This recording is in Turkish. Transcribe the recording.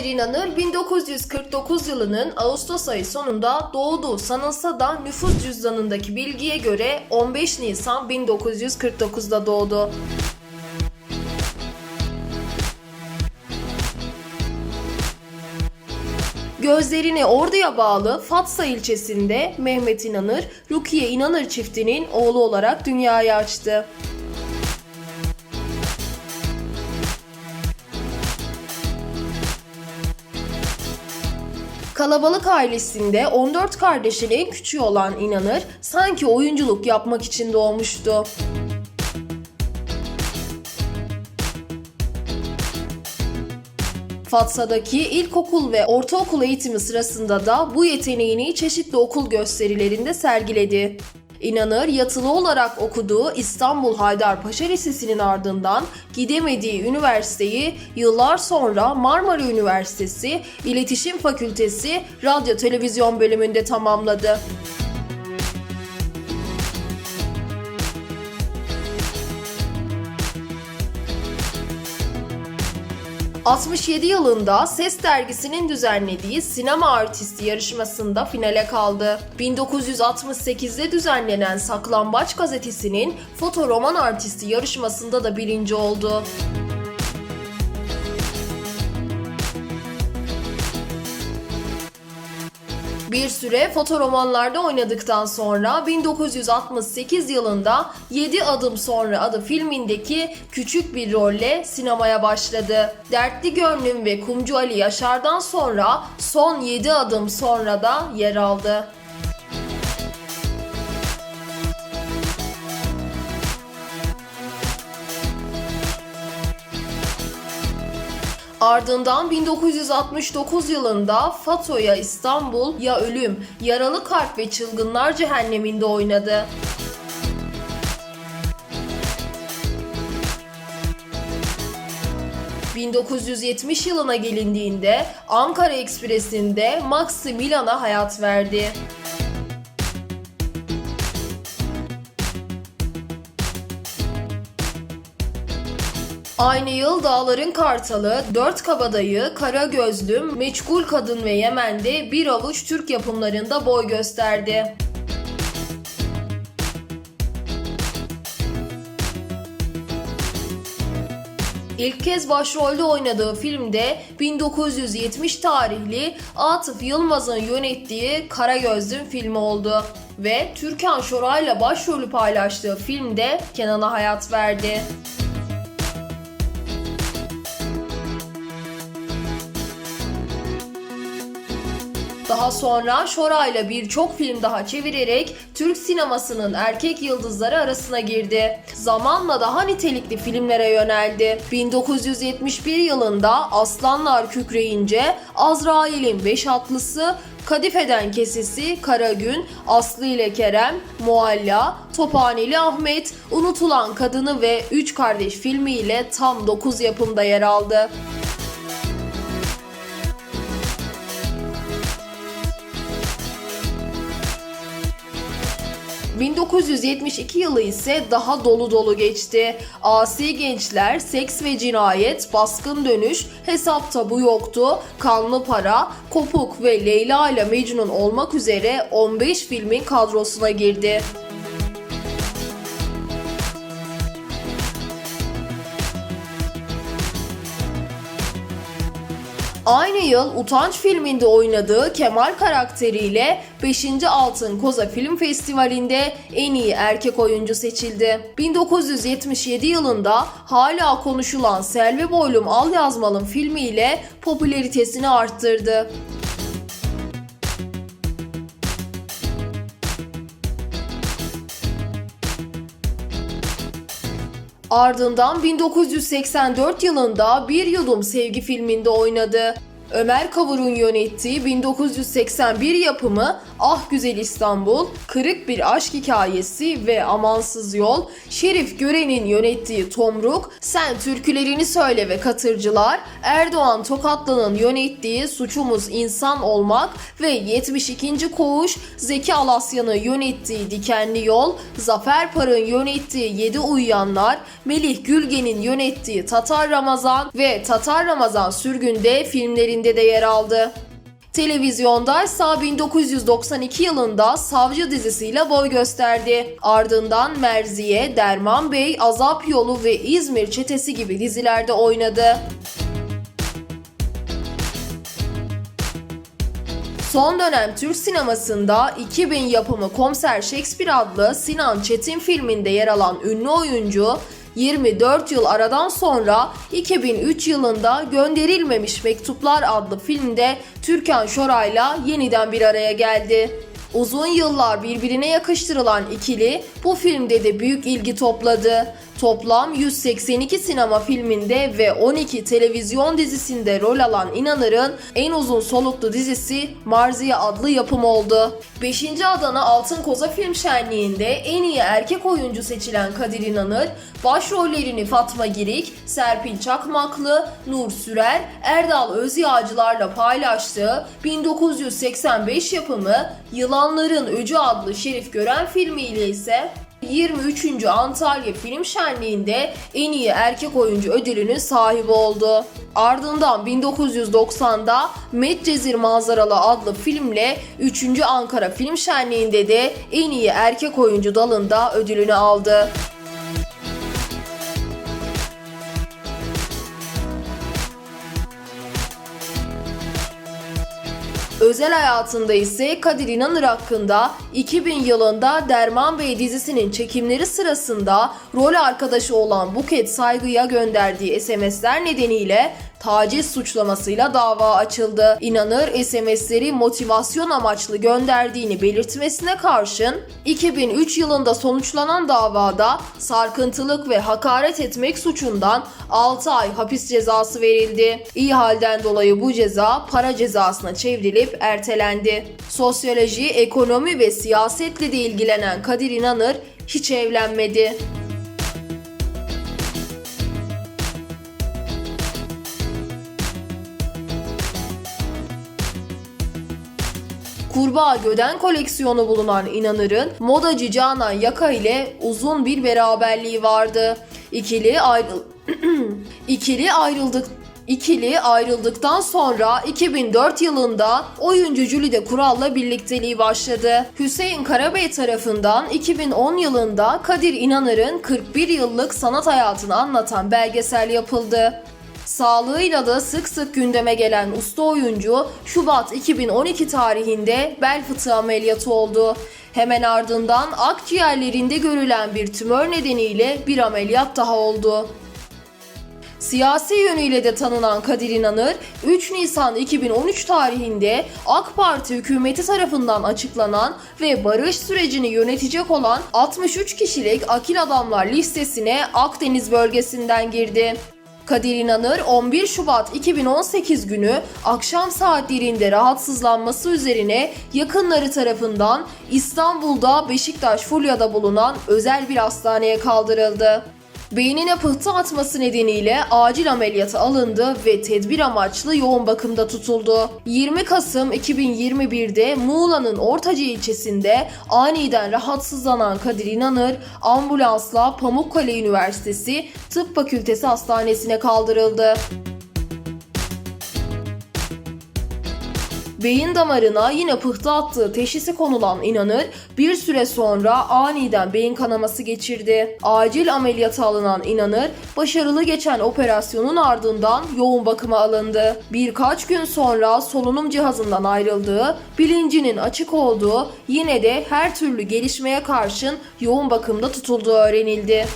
Kadir İnanır 1949 yılının Ağustos ayı sonunda doğduğu sanılsa da nüfus cüzdanındaki bilgiye göre 15 Nisan 1949'da doğdu. Gözlerini Ordu'ya bağlı Fatsa ilçesinde Mehmet İnanır, Rukiye İnanır çiftinin oğlu olarak dünyaya açtı. Kalabalık ailesinde 14 kardeşin en küçüğü olan İnanır sanki oyunculuk yapmak için doğmuştu. Fatsa'daki ilkokul ve ortaokul eğitimi sırasında da bu yeteneğini çeşitli okul gösterilerinde sergiledi. İnanır yatılı olarak okuduğu İstanbul Haydarpaşa Lisesi'nin ardından gidemediği üniversiteyi yıllar sonra Marmara Üniversitesi İletişim Fakültesi Radyo Televizyon bölümünde tamamladı. ...67 yılında Ses Dergisi'nin düzenlediği sinema artisti yarışmasında finale kaldı. 1968'de düzenlenen Saklambaç gazetesinin fotoroman artisti yarışmasında da birinci oldu. Bir süre fotoromanlarda oynadıktan sonra 1968 yılında 7 adım sonra adı filmindeki küçük bir rolle sinemaya başladı. Dertli Gönlüm ve Kumcu Ali Yaşar'dan sonra son 7 adım sonra da yer aldı. Ardından 1969 yılında Fatoya İstanbul, Ya Ölüm, Yaralı Kalp ve Çılgınlar Cehenneminde oynadı. ...1970 yılına gelindiğinde Ankara Ekspresi'nde Maximilian'a hayat verdi. Aynı yıl Dağların Kartalı, Dört Kabadayı, Kara Gözlüm, Meçgul Kadın ve Yemen'de bir avuç Türk yapımlarında boy gösterdi. İlk kez başrolde oynadığı filmde 1970 tarihli Atıf Yılmaz'ın yönettiği Kara Gözlüm filmi oldu ve Türkan Şoray'la başrolü paylaştığı filmde Kenan'a hayat verdi. Daha sonra Şoray'la birçok film daha çevirerek Türk sinemasının erkek yıldızları arasına girdi. Zamanla daha nitelikli filmlere yöneldi. 1971 yılında Aslanlar Kükreyince Azrail'in Beş Atlısı, Kadife'den Kesesi, Karagün, Aslı ile Kerem, Mualla, Tophaneli Ahmet, Unutulan Kadını ve Üç Kardeş filmiyle tam 9 yapımda yer aldı. 1972 yılı ise daha dolu dolu geçti. Asi gençler, seks ve cinayet, baskın dönüş, hesapta bu yoktu, kanlı para, kopuk ve Leyla ile Mecnun olmak üzere 15 filmin kadrosuna girdi. Aynı yıl Utanç filminde oynadığı Kemal karakteriyle 5. Altın Koza Film Festivali'nde en iyi erkek oyuncu seçildi. 1977 yılında hala konuşulan Selvi Boylum Al Yazmalım filmiyle popülaritesini arttırdı. Ardından 1984 yılında Bir Yudum Sevgi filminde oynadı. Ömer Kavur'un yönettiği 1981 yapımı Ah Güzel İstanbul, Kırık Bir Aşk Hikayesi ve Amansız Yol, Şerif Gören'in yönettiği Tomruk, Sen Türkülerini Söyle ve Katırcılar, Erdoğan Tokatlı'nın yönettiği Suçumuz İnsan Olmak ve 72. Koğuş, Zeki Alasya'nın yönettiği Dikenli Yol, Zafer Par'ın yönettiği Yedi Uyuyanlar, Melih Gülgen'in yönettiği Tatar Ramazan ve Tatar Ramazan Sürgün'de filmlerinde de yer aldı. Televizyonda ise 1992 yılında Savcı dizisiyle boy gösterdi. Ardından Merziye, Derman Bey, Azap Yolu ve İzmir Çetesi gibi dizilerde oynadı. Son dönem Türk sinemasında 2000 yapımı Komiser Shakespeare adlı Sinan Çetin filminde yer alan ünlü oyuncu 24 yıl aradan sonra 2003 yılında Gönderilmemiş Mektuplar adlı filmde Türkan Şoray'la yeniden bir araya geldi. Uzun yıllar birbirine yakıştırılan ikili bu filmde de büyük ilgi topladı. Toplam 182 sinema filminde ve 12 televizyon dizisinde rol alan İnanır'ın en uzun soluklu dizisi Marziye adlı yapım oldu. 5. Adana Altın Koza Film Şenliği'nde en iyi erkek oyuncu seçilen Kadir İnanır, başrollerini Fatma Girik, Serpil Çakmaklı, Nur Sürer, Erdal Özyağcılarla paylaştığı 1985 yapımı Yılanların Öcü adlı Şerif Gören filmiyle ise 23. Antalya Film Şenliği'nde en iyi erkek oyuncu ödülünün sahibi oldu. Ardından 1990'da Medcezir Manzaralı adlı filmle 3. Ankara Film Şenliği'nde de en iyi erkek oyuncu dalında ödülünü aldı. Özel hayatında ise Kadir İnanır hakkında 2000 yılında Derman Bey dizisinin çekimleri sırasında rol arkadaşı olan Buket Saygı'ya gönderdiği SMS'ler nedeniyle taciz suçlamasıyla dava açıldı. İnanır SMS'leri motivasyon amaçlı gönderdiğini belirtmesine karşın 2003 yılında sonuçlanan davada sarkıntılık ve hakaret etmek suçundan 6 ay hapis cezası verildi. İyi halden dolayı bu ceza para cezasına çevrilip ertelendi. Sosyoloji, ekonomi ve siyasetle de ilgilenen Kadir İnanır hiç evlenmedi. Kurbağa Göden koleksiyonu bulunan İnanır'ın modacı Canan Yaka ile uzun bir beraberliği vardı. İkili ayrıl İkili ayrıldık İkili ayrıldıktan sonra 2004 yılında oyuncu Jülide Kural'la birlikteliği başladı. Hüseyin Karabey tarafından 2010 yılında Kadir İnanır'ın 41 yıllık sanat hayatını anlatan belgesel yapıldı. Sağlığıyla da sık sık gündeme gelen usta oyuncu Şubat 2012 tarihinde bel fıtığı ameliyatı oldu. Hemen ardından akciğerlerinde görülen bir tümör nedeniyle bir ameliyat daha oldu. Siyasi yönüyle de tanınan Kadir İnanır, 3 Nisan 2013 tarihinde AK Parti hükümeti tarafından açıklanan ve barış sürecini yönetecek olan 63 kişilik akil adamlar listesine Akdeniz bölgesinden girdi. Kadir İnanır 11 Şubat 2018 günü akşam saatlerinde rahatsızlanması üzerine yakınları tarafından İstanbul'da Beşiktaş Fulya'da bulunan özel bir hastaneye kaldırıldı. Beynine pıhtı atması nedeniyle acil ameliyatı alındı ve tedbir amaçlı yoğun bakımda tutuldu. 20 Kasım 2021'de Muğla'nın Ortacı ilçesinde aniden rahatsızlanan Kadir İnanır ambulansla Pamukkale Üniversitesi Tıp Fakültesi Hastanesi'ne kaldırıldı. Beyin damarına yine pıhtı attığı teşhisi konulan İnanır bir süre sonra aniden beyin kanaması geçirdi. Acil ameliyata alınan İnanır başarılı geçen operasyonun ardından yoğun bakıma alındı. Birkaç gün sonra solunum cihazından ayrıldığı, bilincinin açık olduğu yine de her türlü gelişmeye karşın yoğun bakımda tutulduğu öğrenildi.